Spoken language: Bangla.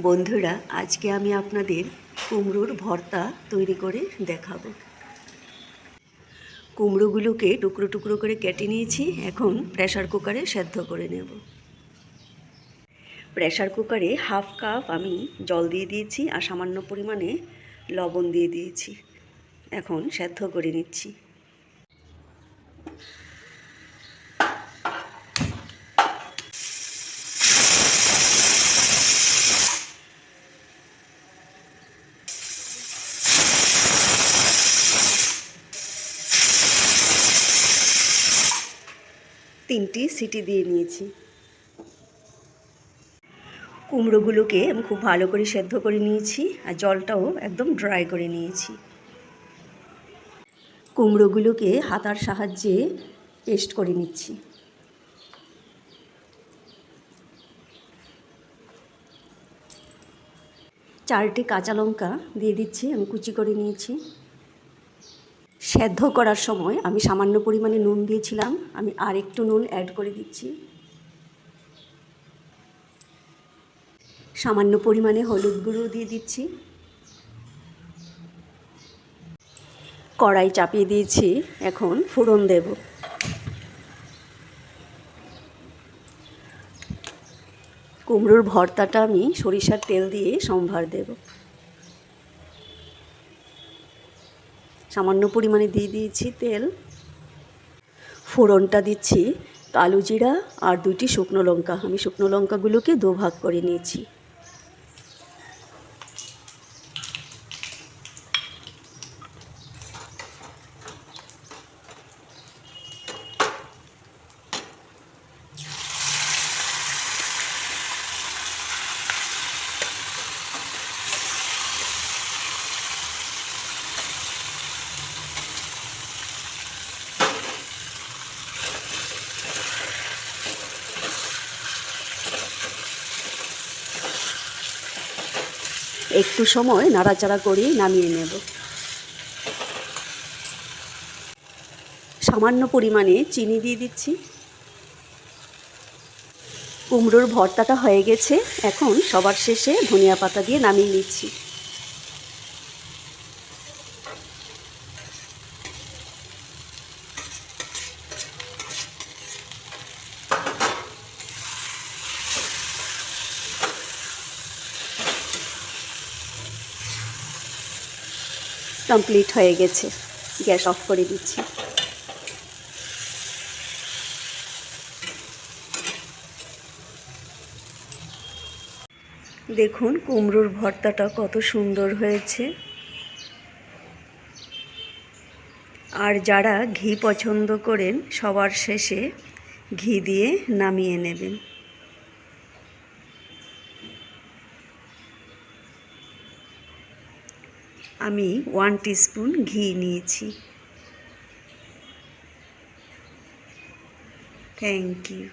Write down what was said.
বন্ধুরা, আজকে আমি আপনাদের কুমড়োর ভর্তা তৈরি করে দেখাবো। কুমড়োগুলোকে টুকরো টুকরো করে কেটে নিয়েছি, এখন প্রেশার কুকারে সেদ্ধ করে নেব। প্রেশার কুকারে হাফ কাপ আমি জল দিয়ে দিয়েছি আর সামান্য পরিমাণে লবণ দিয়ে দিয়েছি। এখন সেদ্ধ করে নিচ্ছি। তিনটি সিটি দিয়ে নিয়েছি। কুমড়োগুলোকে আমি খুব ভালো করে সেদ্ধ করে নিয়েছি আর জলটাও একদম ড্রাই করে নিয়েছি। কুমড়োগুলোকে হাতার সাহায্যে পেস্ট করে নিচ্ছি। চারটি কাঁচা লঙ্কা দিয়ে দিচ্ছি, আমি কুচি করে নিয়েছি। সেদ্ধ করার সময় আমি সামান্য পরিমাণে নুন দিয়েছিলাম। আমি আর একটু নুন অ্যাড করে দিচ্ছি। সামান্য পরিমাণে হলুদ গুঁড়ো দিয়ে দিচ্ছি। কড়াই চাপিয়ে দিয়েছি। এখন ফোড়ন দেব। কুমড়োর ভর্তাটা আমি সরিষার তেল দিয়ে সম্ভার দেব। সামান্য পরিমাণে দিয়ে দিয়েছি তেল। ফোড়নটা দিচ্ছি কালো জিরা আর দুইটি শুকনো লঙ্কা। আমি শুকনো লঙ্কাগুলোকে দু ভাগ করে নিয়েছি। একটু সময় নাড়াচাড়া করি নামিয়ে নেব। সামান্য পরিমাণে চিনি দিয়ে দিচ্ছি। কুমড়োর ভর্তাটা হয়ে গেছে। এখন সবার শেষে ধনিয়া পাতা দিয়ে নামিয়ে নিচ্ছি। কমপ্লিট হয়ে গেছে। গ্যাস অফ করে দিচ্ছি। দেখুন, কুমড়োর ভর্তাটা কত সুন্দর হয়েছে। আর যারা ঘি পছন্দ করেন, সবার শেষে ঘি দিয়ে নামিয়ে নেবেন। আমি ওয়ান টিস্পুন ঘি নিয়েছি। Thank you